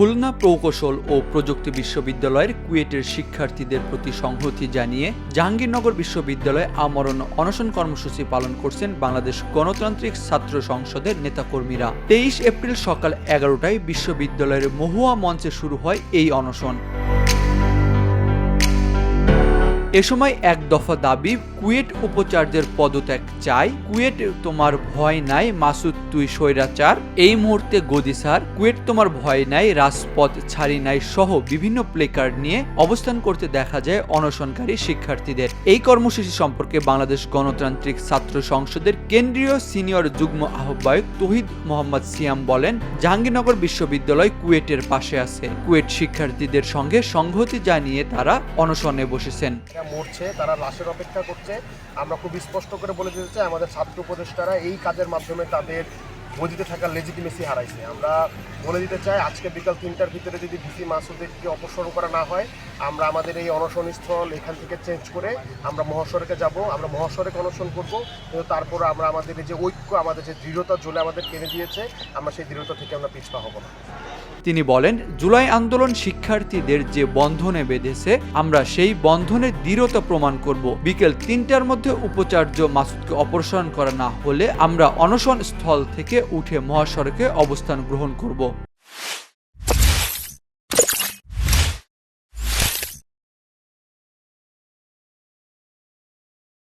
খুলনা প্রকৌশল ও প্রযুক্তি বিশ্ববিদ্যালয়ের কুয়েটের শিক্ষার্থীদের প্রতি সংহতি জানিয়ে জাহাঙ্গীরনগর বিশ্ববিদ্যালয়ে আমরণ অনশন কর্মসূচি পালন করছেন বাংলাদেশ গণতান্ত্রিক ছাত্র সংসদের নেতাকর্মীরা। তেইশ এপ্রিল সকাল এগারোটায় বিশ্ববিদ্যালয়ের মহুয়া মঞ্চে শুরু হয় এই অনশন। এ সময় এক দফা দাবি, কুয়েট উপাচার্যের পদত্যাগ চাই। কুয়েট তোমার ভয় নাই, মাসুদ তুই স্বৈরাচার। এই মুহূর্তে গদি স্যার কুয়েট তোমার ভয় নাই, রাজপথ ছাড়ি নাই সহ বিভিন্ন প্লেকার্ড নিয়ে অবস্থান করতে দেখা যায় অনশনকারী শিক্ষার্থীদের। এই কর্মসূচি সম্পর্কে বাংলাদেশ গণতান্ত্রিক ছাত্র সংসদের কেন্দ্রীয় সিনিয়র যুগ্ম আহ্বায়ক তহিদ মোহাম্মদ সিয়াম বলেন, জাহাঙ্গীরনগর বিশ্ববিদ্যালয় কুয়েটের পাশে আছে। কুয়েট শিক্ষার্থীদের সঙ্গে সংহতি জানিয়ে তারা অনশনে বসেছেন। মরছে, তারা লাশের অপেক্ষা করছে। আমরা খুব স্পষ্ট করে বলে দিতে চাই, আমাদের ছাত্র উপদেষ্টারা এই কাজের মাধ্যমে তাদের গদিতে থাকার লেজিটিমেসি হারাইছে। আমরা বলে দিতে চাই, আজকে বিকাল তিনটার ভিতরে যদি ভিসি মাসুদেরকে অপসারণ করা না হয়, আমরা আমাদের এই অনশন স্থল এখান থেকে চেঞ্জ করে আমরা মহাসড়কে যাব। আমরা মহাসড়কে অনশন করব, কিন্তু তারপর আমরা আমাদের যে ঐক্য, আমাদের যে দৃঢ়তা জলে আমাদের টেনে দিয়েছে আমরা সেই দৃঢ়তা থেকে আমরা পিছপা হব না। তিনি বলেন, জুলাই আন্দোলন শিক্ষার্থীদের যে বন্ধনে বেঁধেছে, আমরা সেই বন্ধনের দৃঢ়তা প্রমাণ করব। বিকেল তিনটার মধ্যে উপাচার্য মাসুদকে অপসারণ করা না হলে আমরা অনশন স্থল থেকে উঠে মহাসড়কে অবস্থান গ্রহণ করব।